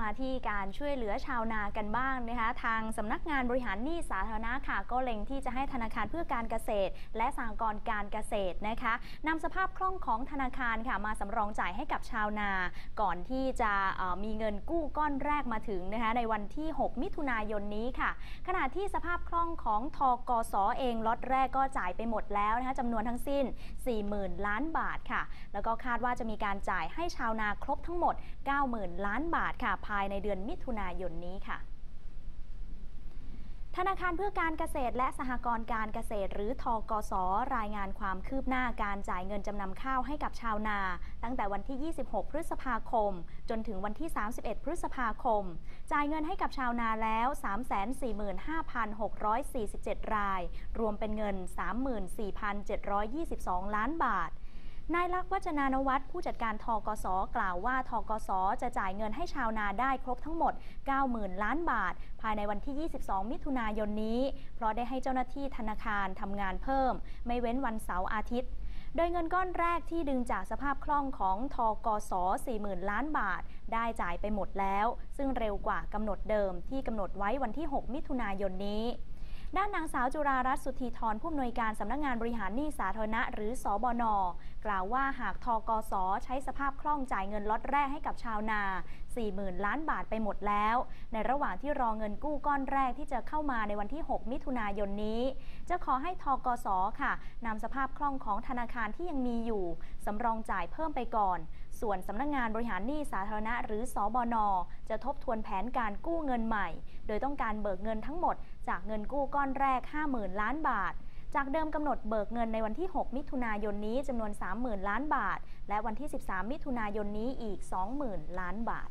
มาที่การช่วยเหลือชาวนากันบ้างนะคะทางสำนักงานบริหารหนี้สาธารณะค่ะ ก็เล็งที่จะให้ธนาคารเพื่อการเกษตร และสหกรณ์การเกษตรนะคะนำสภาพคล่องของธนาคารค่ะมาสำรองจ่ายให้กับชาวนา ก่อนที่จะมีเงินกู้ก้อนแรกมาถึงนะคะในวันที่ 6 มิถุนายนนี้ค่ะ ขณะที่สภาพคล่องของทกสเองล็อตแรกก็จ่ายไปหมดแล้วนะคะจำนวนทั้งสิ้น 40,000 ล้านบาทค่ะ แล้วก็คาดว่าจะมีการจ่ายให้ชาวนาครบทั้งหมด 90,000 ล้านบาทค่ะภายในเดือนมิถุนายนนี้ค่ะ ธนาคารเพื่อการเกษตรและสหกรณ์การเกษตร หรือทกส รายงานความคืบหน้าการจ่ายเงินจำนำข้าวให้กับชาวนา ตั้งแต่วันที่ 26 พฤษภาคม จนถึงวันที่ 31 พฤษภาคม จ่ายเงินให้กับชาวนาแล้ว 345,647 ราย รวมเป็นเงิน 34,722 ล้านบาท นายลักษณ์วัจนานวัฒน์ผู้จัดการทกส กล่าวว่าทกส จะจ่ายเงินให้ชาวนาได้ครบทั้งหมด 90,000 ล้านบาท ภายในวันที่ 22 มิถุนายนนี้ เพราะได้ให้เจ้าหน้าที่ธนาคารทำงานเพิ่ม ไม่เว้นวันเสาร์อาทิตย์โดยเงินก้อนแรกที่ดึงจากสภาพคล่องของทกส 40,000 ล้านบาท ได้จ่ายไปหมดแล้ว ซึ่งเร็วกว่ากำหนดเดิมที่กำหนดไว้วันที่ 6 มิถุนายนนี้ ด้านนางสาวจุรารัตน์สุธีธรผู้อำนวยการสำนักงานบริหารหนี้สาธารณะ หรือสอบน กล่าวว่าหากทกสใช้สภาพคล่องจ่ายเงินล็อตแรกให้กับชาวนา 40,000 ล้านบาทไปหมดแล้ว ในระหว่างที่รอเงินกู้ก้อนแรกที่จะเข้ามาในวันที่ 6 มิถุนายนนี้ จะขอให้ทกสค่ะนำสภาพคล่องของธนาคารที่ยังมีอยู่สำรองจ่ายเพิ่มไปก่อน ส่วนสำนักงงานบริหารหนี้สาธารณะหรือสอบนจะทบทวนแผนการกู้เงินใหม่ โดยต้องการเบิกเงินทั้งหมด จากเงินกู้ก้อนแรก 50,000 ล้านบาท จากเดิมกำหนดเบิกเงินในวันที่ 6 มิถุนายนนี้จำนวน 30,000 ล้านบาท และวันที่ 13 มิถุนายนนี้อีก 20,000 ล้านบาท